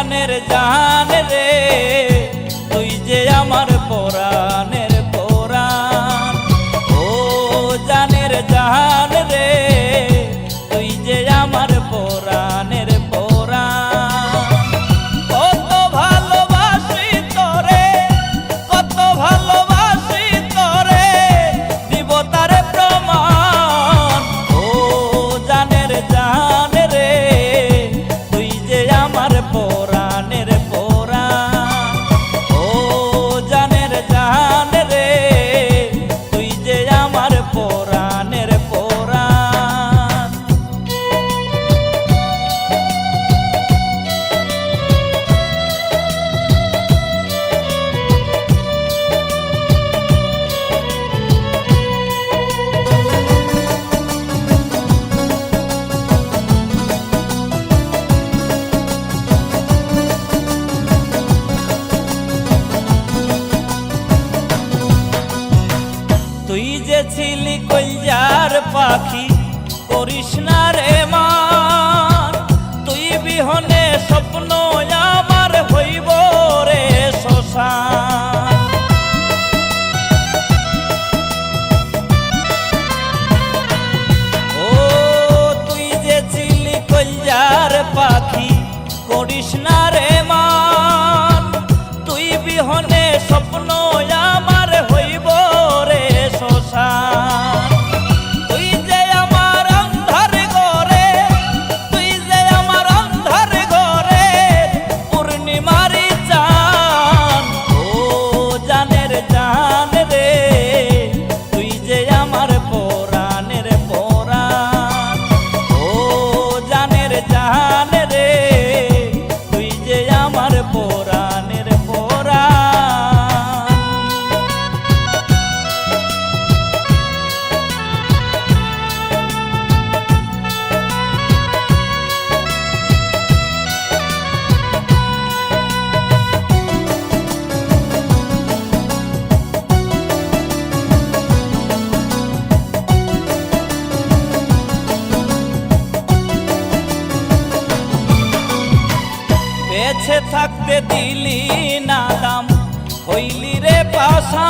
जान रे जान रे। তুই যে ছিলি কলজার পাখি, করিস না রে মার। তুই বিহনে স্বপ্ন আমার হইব রে শশা ও, তুই যে ছিলি কলজার পাখি কাছে থাকতে দিলি না দাম। হইলি রে পাশা।